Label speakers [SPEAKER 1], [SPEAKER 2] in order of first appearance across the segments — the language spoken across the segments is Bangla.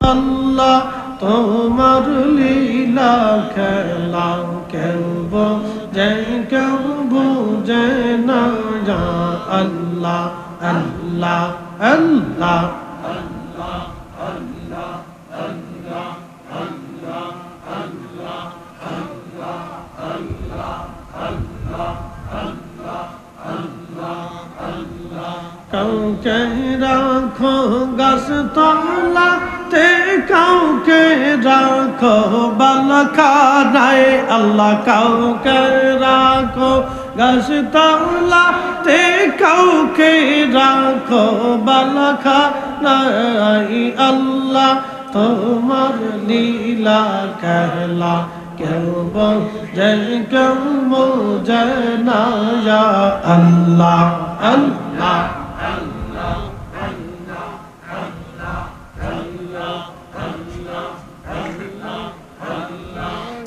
[SPEAKER 1] আল্লাহ, তোমার লীলা খেলা কেউ বোঝে কেউ বুঝে না যা আল্লাহ আল্লাহ আল্লাহ। কাউকে রাখো গাছ তলাতে কাউকে রাখো বালখানায় আল্লাহ কাউকে রাখো। গাছ তাওলাতে কাউকে রাখো বালখানায় আল্লাহ তোমার লীলা খেলা। কেউ বোঝে কেউ বোঝে না আল্লাহ আল্লাহ।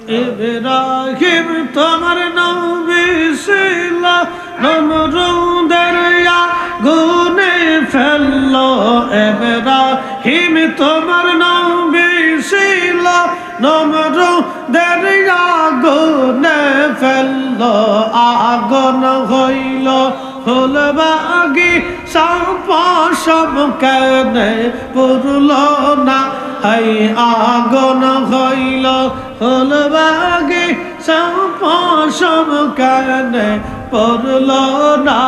[SPEAKER 1] ইব্রাহিম, তোমার নবী ছিল নমরুদের গুনে ফেলল। ইব্রাহিম, তোমার নবী ছিল নমরুদের গুনে ফেলল। আগুন হইল ফুলবাগি সব কেনে পুরল না। হাই আগুন হইল ফুলবাগি সব কেনে পড়ল না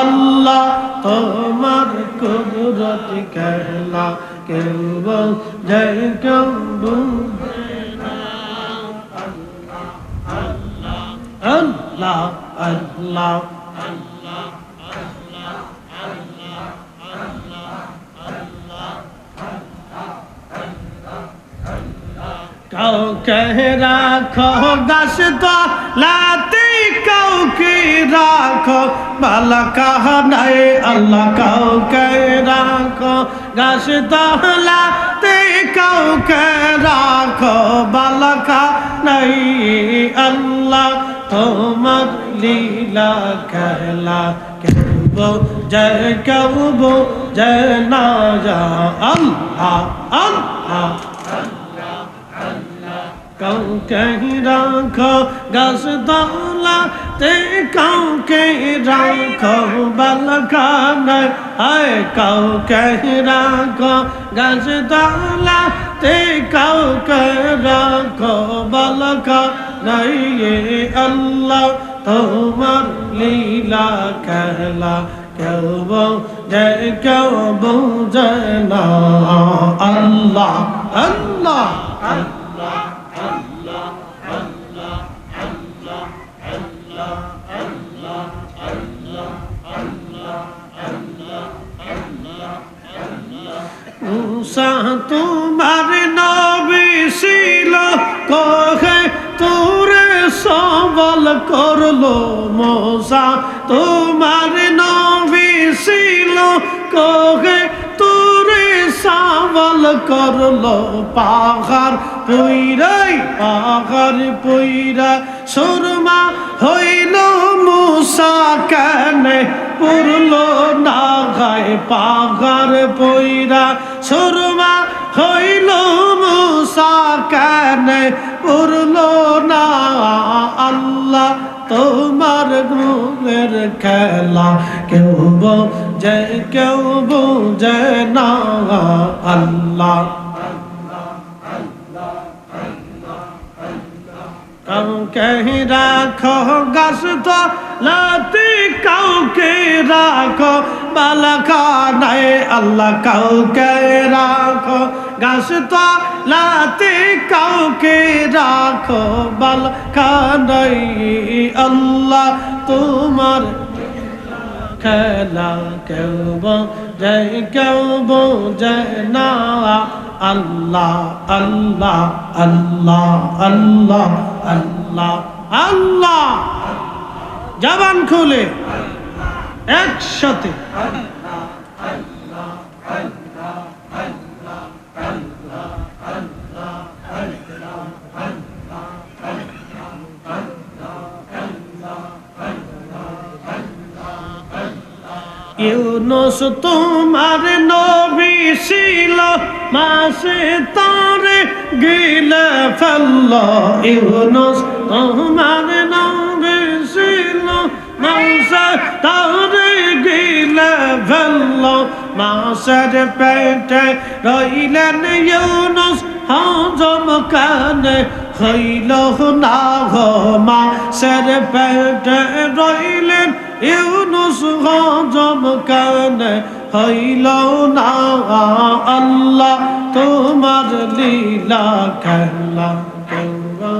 [SPEAKER 1] আল্লাহ। তোমার কুদরত খেলা কেউ জয় কেউ আল্লাহ আল্লাহ। কাউকে রাখো গাছ লাতে কাউকে রাখো বালা কাহানাই আল্লাহ কাউকে রাখো। গাছ লাতে কাউকে রাখো বালা কাহানাই আল্লাহ তোমার লীলা খেলা। কেউ জয় কেউ জয়, না যা আল্লাহ আল্লাহ। কাউকে রাখো, গাছ দৌলাতে কাউকে রাখো, বালখানায় আয় কাউকে রাখো, গাছ দৌলাতে কাউকে রাখো, বালখানায় আল্লাহ, তোমার লীলা খেলা কেউ বোঝে কেউ বোঝে আল্লাহ আল্লাহ আল্লাহ। মুসা তোমার নবী ছিল, কহে তোরে সবল করল মোসা তোমার নবী ছিল, কহে তোরে সবল করল পাহাড়। পুইরাই পাহাড় পুইরা সুরমা হইল মুসা কেনে পুরলো না গায়ে পাহাড় পইরা। সুরমা হইল মুসা কেনে পুরলো না আল্লাহ তোমার গুণের খেলা। কেউ বোঝে কেউ বোঝে না আল্লাহ। কাউকে রাখো, গাছ তো লাতি কাউকে রাখো বালাখানায় আল্লাহ কাউকে রাখো। গাছ তো লাতি কাউকে রাখো বালাখানায় আল্লাহ তোমার খেলা কেউ বোঝে কেউ বোঝে না। আল্লাহ আল্লাহ আল্লাহ আল্লাহ আল্লাহ আল্লাহ। জবান খুলে। একসাথে। ইউনুস তোমার নবী ছিল, মাসে তারে গিলে ফেলল। ইউনুস তোমার নামে ছিল, মাসে তারে গিলে ফেলল। মাসের পেটে রইলেন ইউনুস, হজম কানে হইল না গো, মাসের পেটে রইলেন ইউনুস গজব কানে হইল না আল্লাহ তোমার লীলা খেলা আল্লাহ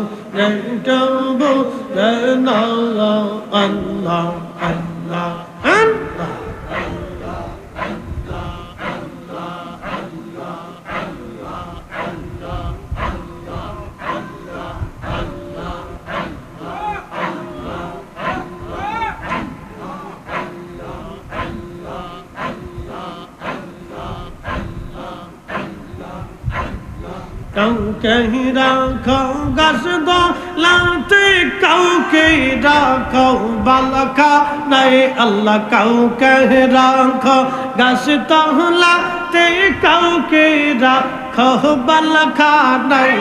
[SPEAKER 1] আল্লাহ আল্লাহ। কাউকে রাখো গাছ দলাতে কাউকে রাখো বালকা নাই আল্লাহ কাউকে রাখো গাছ দলাতে কাউকে রাখো বালকা নাই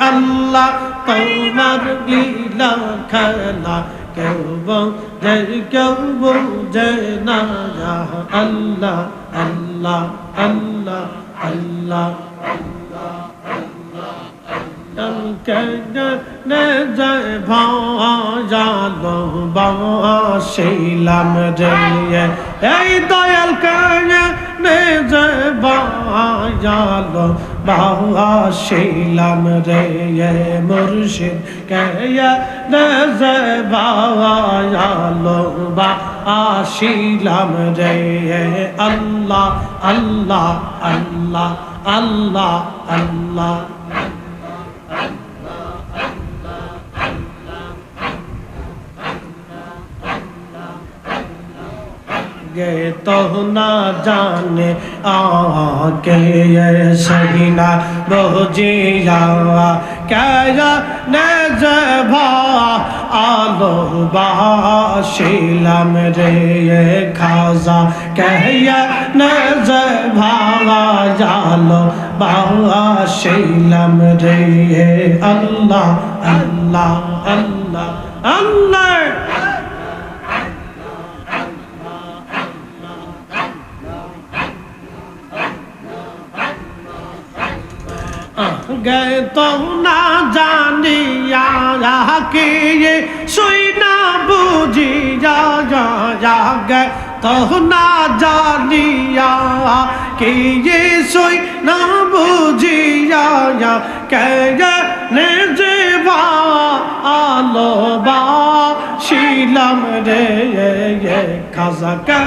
[SPEAKER 1] আল্লাহ তোমার লীলা খেলা কেউ বোঝে কেউ বোঝে না আল্লাহ আল্লাহ আল্লাহ আল্লাহ ভালো বাসিলাম রে এই দয়াল কানে নে যে বাজালো বাসিলাম রে মুর্শিদ কে নে যে বাজালো বাসিলাম রে আল্লাহ আল্লাহ আল্লাহ আল্লাহ আল্লাহ। गे तो ना जाने आके ये सही ना बोझिया क्या ने जभा आलो बाशिलम रे ये खाजा कहिया न जभा जालो बाशिलम रे ये अल्लाह अल्लाह গে তো না জানিয়া কে শুই না বুঝিয়া যা গে তো না জানিয়া কে শুই না বুঝিয়া কে নে যেবা আলো বা শিলাম রে খাজা কে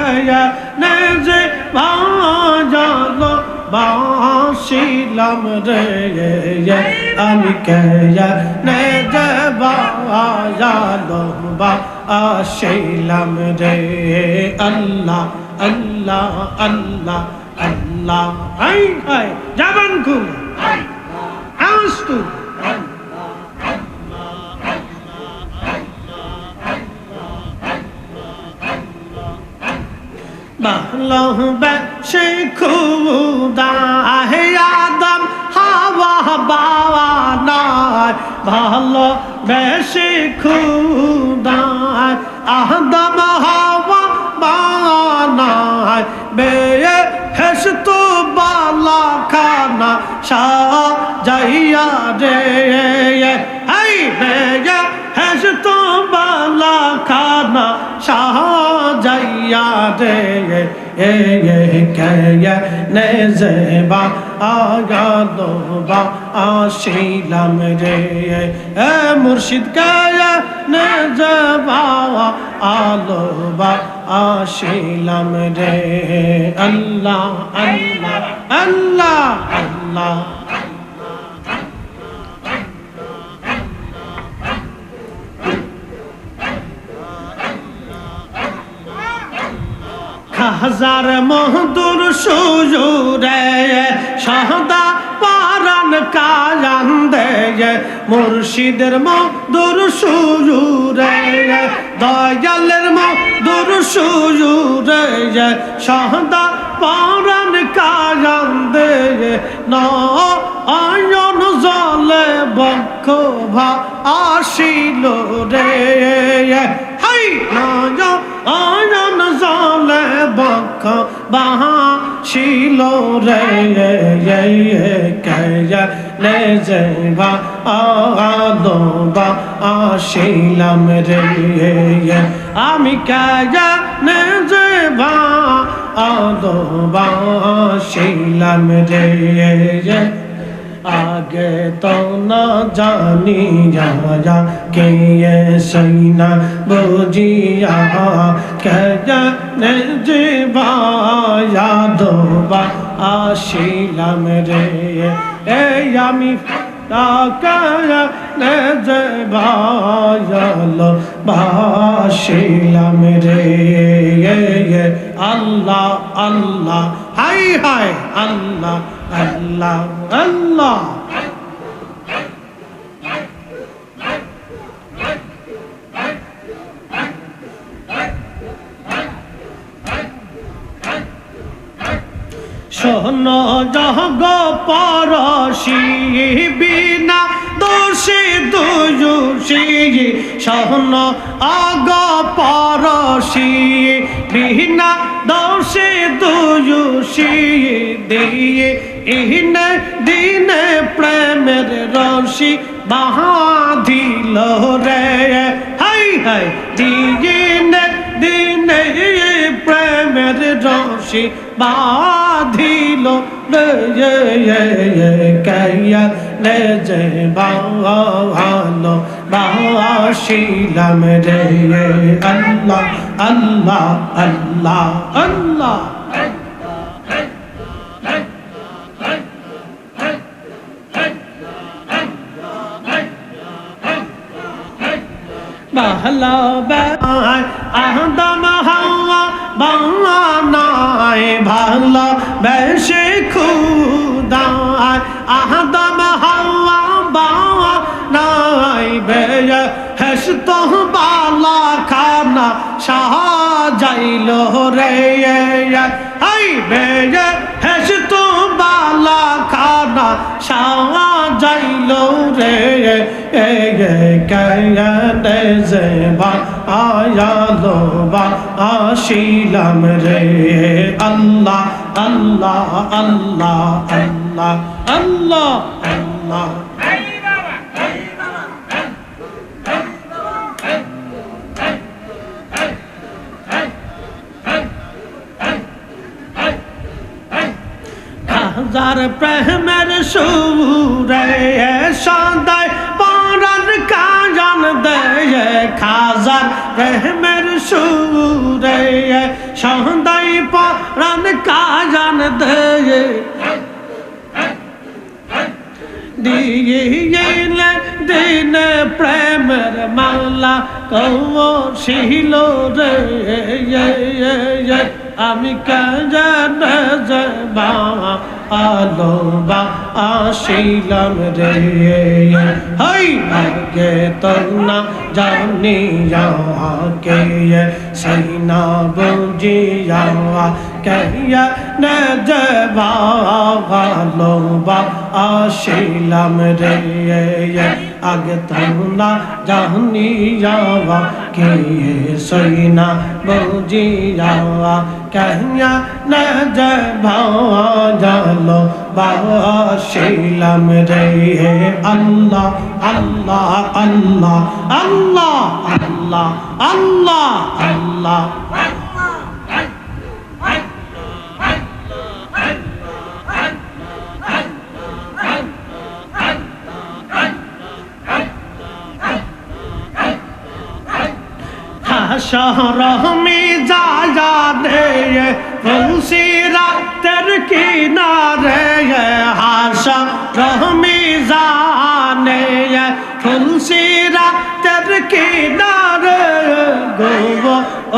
[SPEAKER 1] নে যে ভালো বাসিলাম রে আমি কেয়া নে যে বাজালো বা আসিলাম রে। আল্লাহ আল্লাহ আল্লাহ আল্লাহ, হাই হাই জাবান খুব আস্তু ভালোবেসে খুদা হে আদম, হাওয়া বাবা নাই। ভালো বেশি খুদা আদম, হাওয়া বানায় বে হেসত বালা খানা সাজাইয়া রে হাই বে হেসত বালা খানা সাজাইয়া রে এ এ কে নে জেবা আগালো বা আশিলাম রে এ মুর্শিদ কায়া নেবা আলো বা আশিলাম রে আল্লাহ আল্লাহ আল্লাহ আল্লাহ হাজার মহদুর সুজুরে সহদা পারান কায়ান্দে মুর্শিদের মধুর সুরে দয়ালের মধুর সুরে সহদা পরাণ কায়ন্দে নয়ন জলে বক্ষ আসিল রে, হাই নয় অয়ন জলে বক্ষ বাহা ছিল রে লে যাইবা আলো বা আসিলাম রে আমি কয়া নে যাইবা আলো বা আসিলাম রে। আগে তো না জানি যা কে সৈনা বুঝিয়া কে জানে যে বায়া দোবা আসিলাম রে। এই আমি ভাসিলাম রে। আল্লাহ আল্লাহ, হাই হাই, আল্লাহ আল্লাহ আল্লাহ। শোন জগ পরশি বিনা দোষী দুষি শোন অগ পরশি বিনা দোষী দুষি দিয়ে ইহনে দিনে প্রেমের রশি বাহাধিল রে। হাই হাই, দিনে দিনে প্রেমের রশি বাঁধিল। কাইয়া লে যে ভালো বাসিলাম রে আল্লাহ আল্লাহ আল্লাহ আল্লাহ। ভালোবাসায় আহদম হাওয়া বানায় ভালো বেশি খুদায়, আহদম হাওয়া বানায় বেয়ে হেসত বালা খানা সাজাইল রে হাই, বেয়ে হেসত বালা খানা সাজাইল রে কয়নে যে, বা। আয়ালো বা আসিলাম রে। আল্লাহ আল্লাহ আল্লাহ আল্লাহ আল্লাহ আল্লাহ। হাজার প্রেমের সুরে সদায় পরান কাজান দে খাজার প্রেমের সুরে সদায় পরান কাজান দে দিলে দিন প্রেমের মালা কৌশিল রে আমি কাজান বা আলো বা আসিলাম রে। হই, আগে তো না জানি কে সৈনা বুঝি যাওয়া কহিয়া নে যে ভালো বা আসিলাম রে। আগে তো না জানি যাওয়া কে সৈনা বুঝিয়া কহিয়া নে যে ভালো বা আসিলাম রে আল্লাহ আল্লাহ আল্লাহ আল্লাহ আল্লাহ আল্লাহ আল্লাহ শহরমি যা যা দে ফুলসি রাতের কিনারে। হাসা রহমি জানে ফুলসি রাতের কিনারে। গোব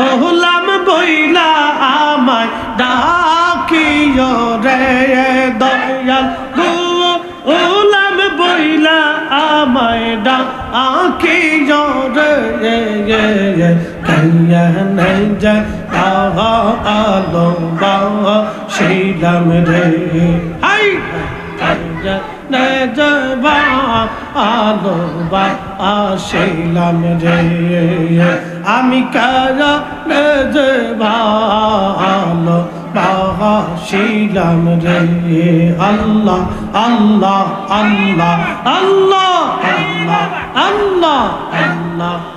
[SPEAKER 1] ওহলাম বইলা আমায় ডাকিও রে। দয়াল গো ওলাম বইলা আমায় ডা আখি আমি কারা রে রে। আল্লাহ আল্লাহ আল্লাহ আল্লাহ আল্লাহ আল্লাহ আল্লাহ।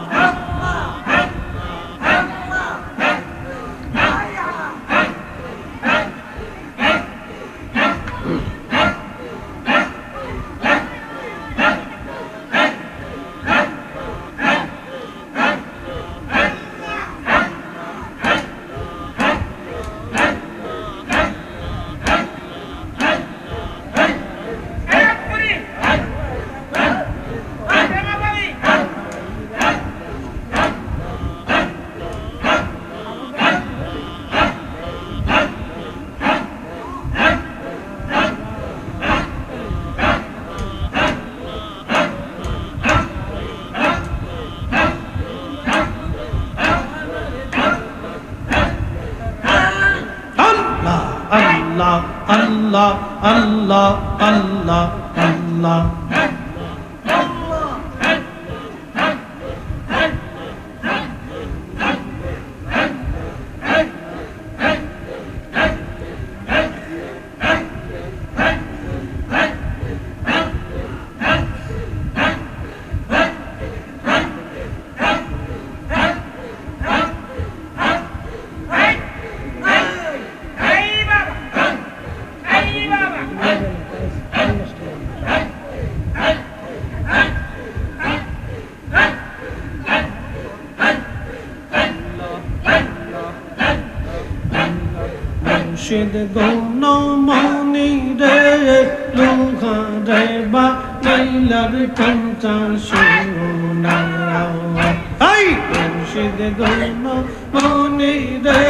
[SPEAKER 1] মুর্শিদ গৌন মনি রে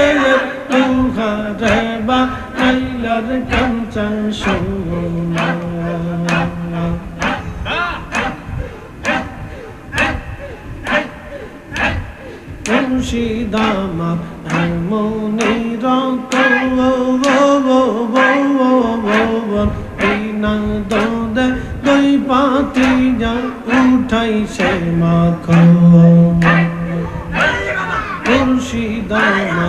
[SPEAKER 1] লুহা রে বা লাইলার কাঞ্চা সোনা। মুর্শিদামা মনি রত বিনা পাতি যা উঠাই সে মাখ মুর্শিদামা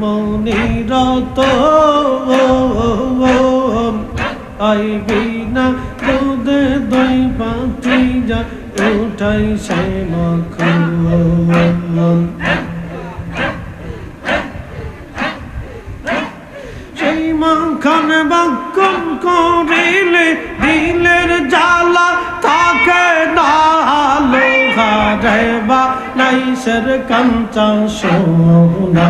[SPEAKER 1] মনি রত আই বিনা দোদে দুই পাতি যা উঠাই সে মাখ সেই মাখান বাক্যম করিলে দিলের জ্বালা থাকে না লোহা রে ডাইসের কাঞ্চা সোনা।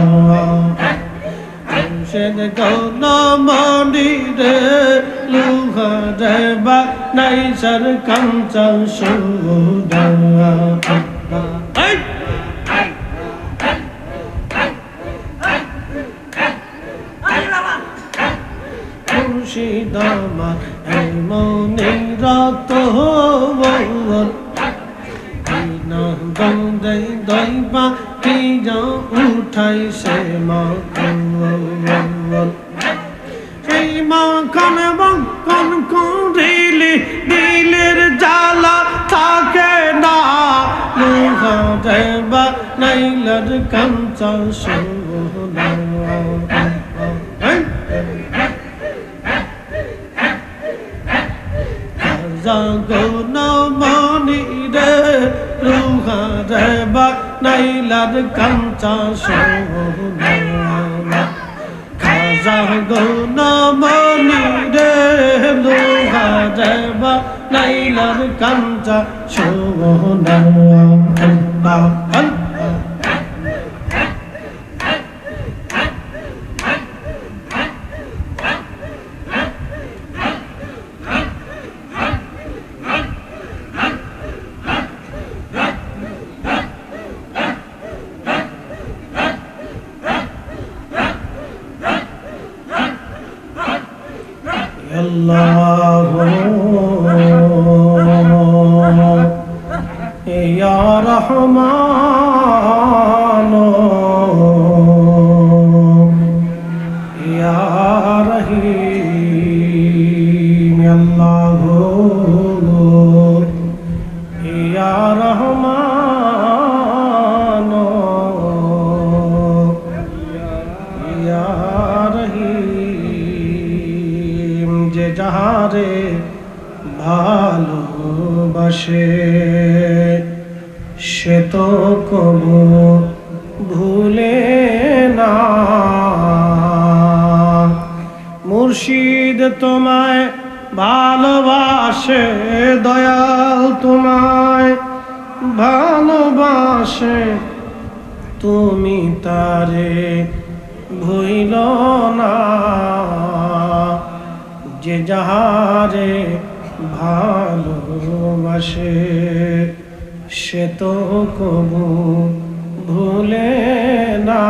[SPEAKER 1] সেদ গৌন মনি রে লুহরে বা নাইসার কাঞ্চা সোনা। খুশিদ আমার এমন রত দেই দইবা কি উঠাইছে মকন সেই মকন মকন করিলি, দিলের জ্বালা থাকে না। লুহা দেবা নাইলার কাঞ্চা সঙ্গনা Zang রুহারে বাকনাইলার কাঞ্চা সোহনা খাজা গৌনামণি রে রুহারে বাকনাইলার কাঞ্চা সোহনা الله يا رحمن ভালোবাসে দয়াল তোমায়, ভালোবাসে তুমি তারে, ভুইল না। যে যাহারে ভালোবাসে, সে তো কবু ভুলে না।